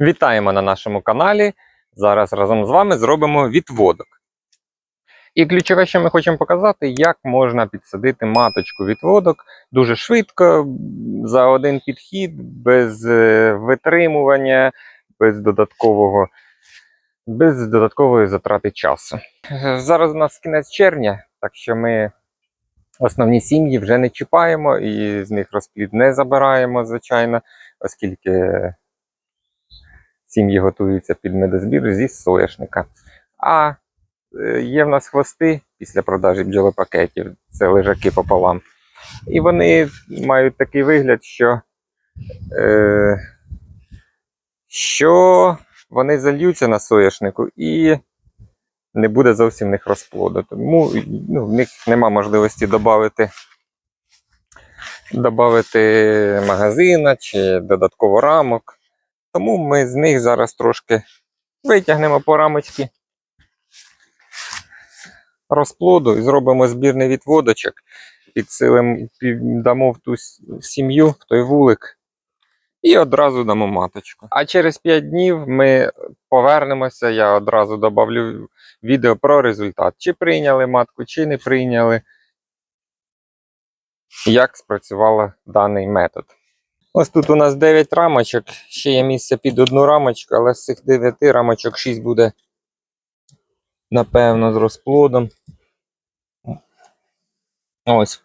Вітаємо на нашому каналі. Зараз разом з вами зробимо відводок. І ключове, що ми хочемо показати, як можна підсадити маточку відводок дуже швидко, за один підхід, без е, витримування, без додаткового, без додаткової затрати часу. Зараз у нас кінець червня, так що ми основні сім'ї вже не чіпаємо і з них розплід не забираємо, звичайно, оскільки сім'ї готуються під медозбір зі соняшника. А е, є в нас хвости після продажі бджолопакетів, це лежаки пополам. І вони мають такий вигляд, що, е, що вони зальються на соняшнику і не буде зовсім в них розплоду. Тому ну, в них нема можливості додати добавити магазина чи додатково рамок. Тому ми з них зараз трошки витягнемо по рамочки розплоду і зробимо збірний відводочок, підсилимо, дамо в ту сім'ю, в той вулик, і одразу дамо маточку. А через 5 днів ми повернемося, я одразу добавлю відео про результат. Чи прийняли матку, чи не прийняли, як спрацював даний метод. Ось тут у нас 9 рамочок, ще є місце під одну рамочку, але з цих 9 рамочок 6 буде, напевно, з розплодом. Ось.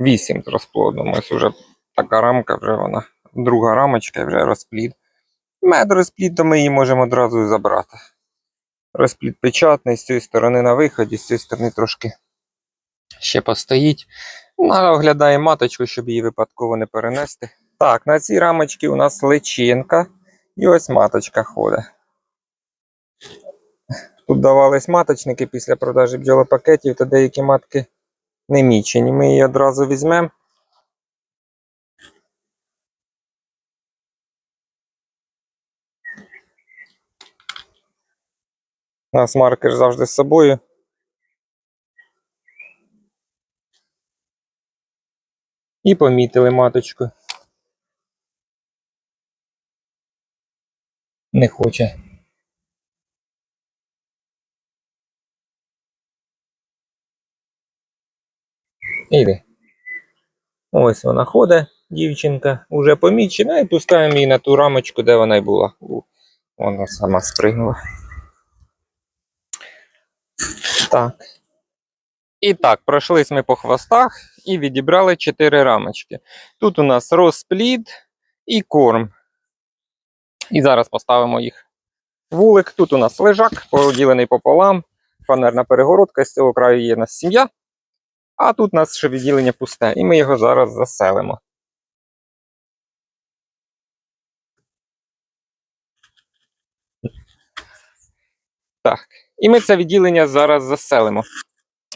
8 з розплодом. Ось уже така рамка, вже вона. Друга рамочка вже розплід. Мед розплід, то ми її можемо одразу забрати. Розплід печатний, з цієї сторони на виході, з цієї сторони трошки ще постоїть. Оглядаємо маточку, щоб її випадково не перенести. Так, на цій рамочці у нас личинка і ось маточка ходить. Тут давались маточники після продажі бджолопакетів, то деякі матки не мічені. Ми її одразу візьмемо. У нас маркер завжди з собою. І помітили маточку. Не хоче. Іди. Ось вона ходить, дівчинка, уже помічена, і пускаємо її на ту рамочку, де вона й була. Вона сама спригнула. Так. І так, пройшлись ми по хвостах і відібрали 4 рамочки. Тут у нас розплід і корм. І зараз поставимо їх вулик. Тут у нас лежак, поділений пополам, фанерна перегородка, з цього краю є у нас сім'я. А тут у нас ще відділення пусте, і ми його зараз заселимо. Так, і ми це відділення зараз заселимо.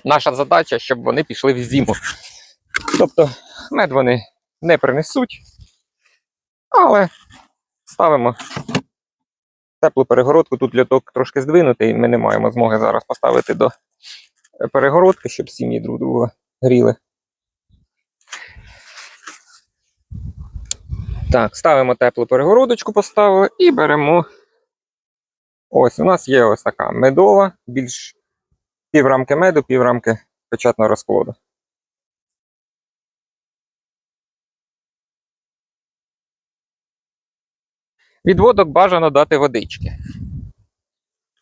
Наша задача, щоб вони пішли в зиму. Тобто мед вони не принесуть, але ставимо теплу перегородку. Тут льоток трошки здвинутий, і ми не маємо змоги зараз поставити до перегородки, щоб сім'ї друг друга гріли. Так, ставимо теплу перегородочку, поставили і беремо. Ось у нас є ось така медова, більш піврамки меду, піврамки печатного розплоду. Відводок бажано дати водички.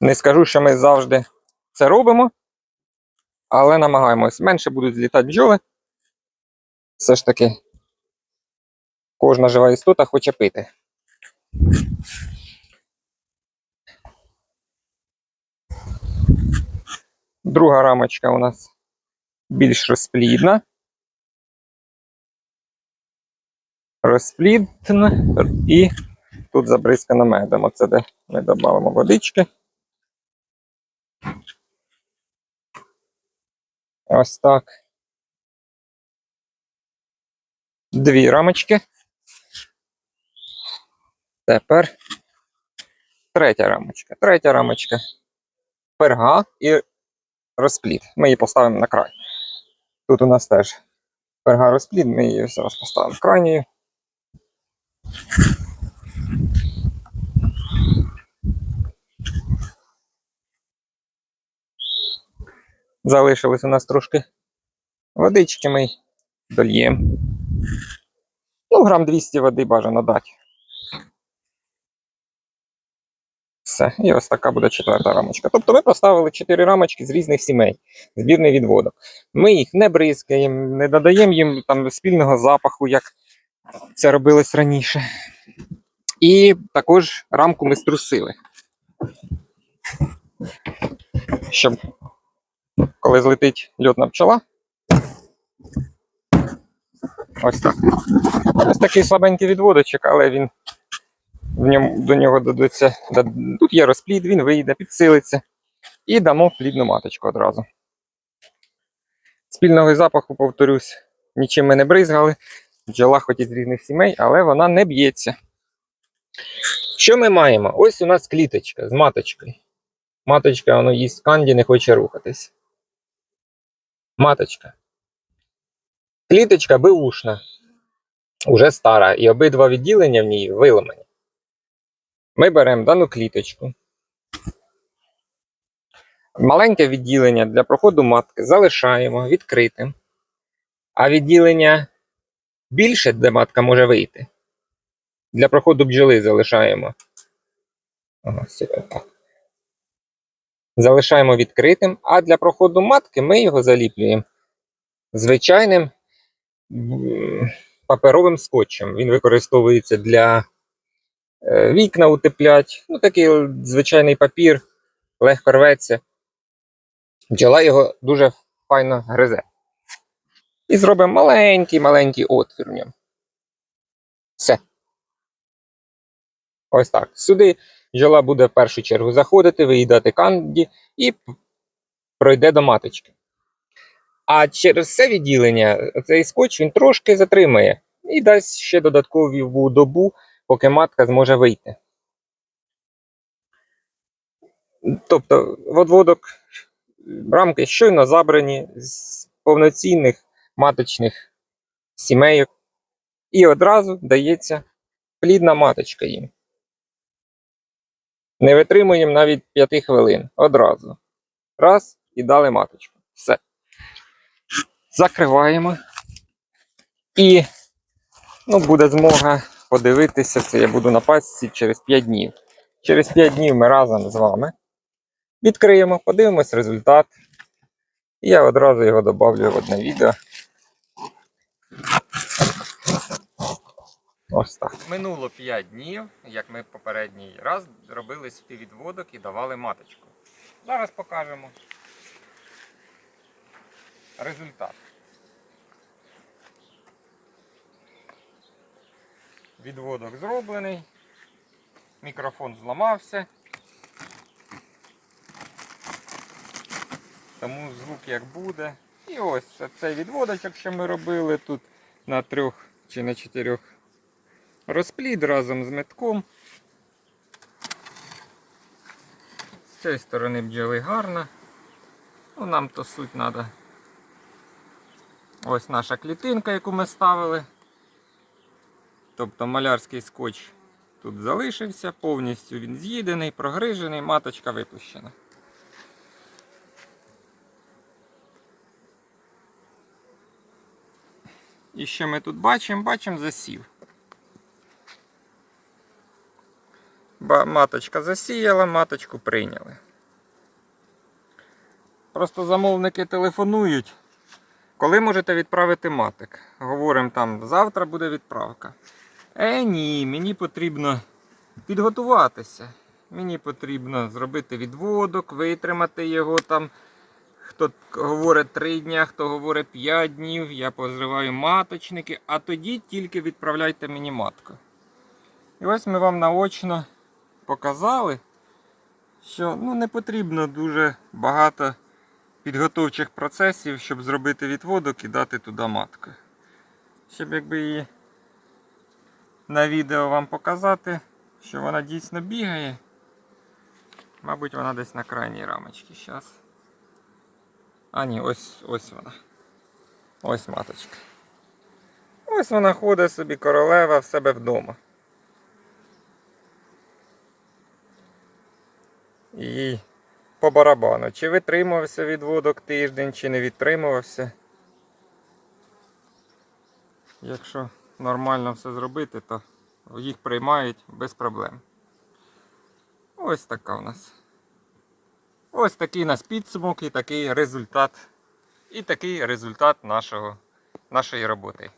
Не скажу, що ми завжди це робимо, але намагаємось. Менше будуть злітати бджоли. Все ж таки, кожна жива істота хоче пити. Друга рамочка у нас більш розплідна. Розплідна і тут забризкано медом. Оце де ми додамо водички. Ось так. Дві рамочки. Тепер третя рамочка. Третя рамочка. Перга і розплід. Ми її поставимо на край. Тут у нас теж перга розплід, ми її зараз поставимо крайньою. Залишилось у нас трошки водички ми дольємо. Ну, грам 200 води бажано дати. Все, і ось така буде четверта рамочка. Тобто ми поставили 4 рамочки з різних сімей, збірний відводок. Ми їх не бризкаємо, не додаємо їм там спільного запаху, як це робилось раніше. І також рамку ми струсили. Щоб коли злетить льотна пчола. Ось так. Ось такий слабенький відводочок, але він в ньому, до нього дадуться. Тут є розплід, він вийде, підсилиться. І дамо плідну маточку одразу. Спільного запаху, повторюсь, нічим ми не бризгали. Бджола хоч і з різних сімей, але вона не б'ється. Що ми маємо? Ось у нас кліточка з маточкою. Маточка, воно їсть канді, не хоче рухатись. Маточка. Кліточка беушна, уже стара, і обидва відділення в ній виламані. Ми беремо дану кліточку. Маленьке відділення для проходу матки залишаємо відкритим. А відділення більше, де матка може вийти. Для проходу бджоли залишаємо. Ага, так. Залишаємо відкритим, а для проходу матки ми його заліплюємо звичайним паперовим скотчем. Він використовується для е, вікна утеплять. Ну, такий звичайний папір, легко рветься. Бджола його дуже файно гризе. І зробимо маленький-маленький отвір в ньому. Все. Ось так. Сюди бджола буде в першу чергу заходити, виїдати канді і пройде до маточки. А через це відділення цей скотч він трошки затримає і дасть ще додаткову добу, поки матка зможе вийти. Тобто, водводок рамки щойно забрані з повноцінних маточних сімейок, і одразу дається плідна маточка їм. Не витримуємо навіть 5 хвилин. Одразу. Раз і дали маточку. Все. Закриваємо. І ну, буде змога подивитися, це я буду на пасіці через 5 днів. Через 5 днів ми разом з вами відкриємо, подивимось результат. І я одразу його додавлю в одне відео. Ось так. Минуло 5 днів, як ми попередній раз робили сюди відводок і давали маточку. Зараз покажемо результат. Відводок зроблений. Мікрофон зламався. Тому звук як буде. І ось цей відводочок, що ми робили тут на трьох чи на чотирьох розплід разом з метком. З цієї сторони бджоли гарно. Ну, нам то суть треба. Ось наша клітинка, яку ми ставили. Тобто малярський скотч тут залишився, повністю він з'їдений, прогрижений, маточка випущена. І що ми тут бачимо? Бачимо засів. Маточка засіяла, маточку прийняли. Просто замовники телефонують. Коли можете відправити матик? Говоримо там, завтра буде відправка. Е, ні, мені потрібно підготуватися. Мені потрібно зробити відводок, витримати його там. Хто говорить 3 дня, хто говорить 5 днів, я позриваю маточники, а тоді тільки відправляйте мені матку. І ось ми вам наочно показали, що ну, не потрібно дуже багато підготовчих процесів, щоб зробити відводок і дати туди матку. Щоб якби її на відео вам показати, що вона дійсно бігає. Мабуть, вона десь на крайній рамочці. Зараз. А ні, ось ось вона. Ось маточка. Ось вона ходить собі королева в себе вдома. І по барабану. Чи витримувався відводок тиждень, чи не відтримувався. Якщо нормально все зробити, то їх приймають без проблем. Ось така у нас. Ось такий у нас підсумок і такий результат. І такий результат нашого, нашої роботи.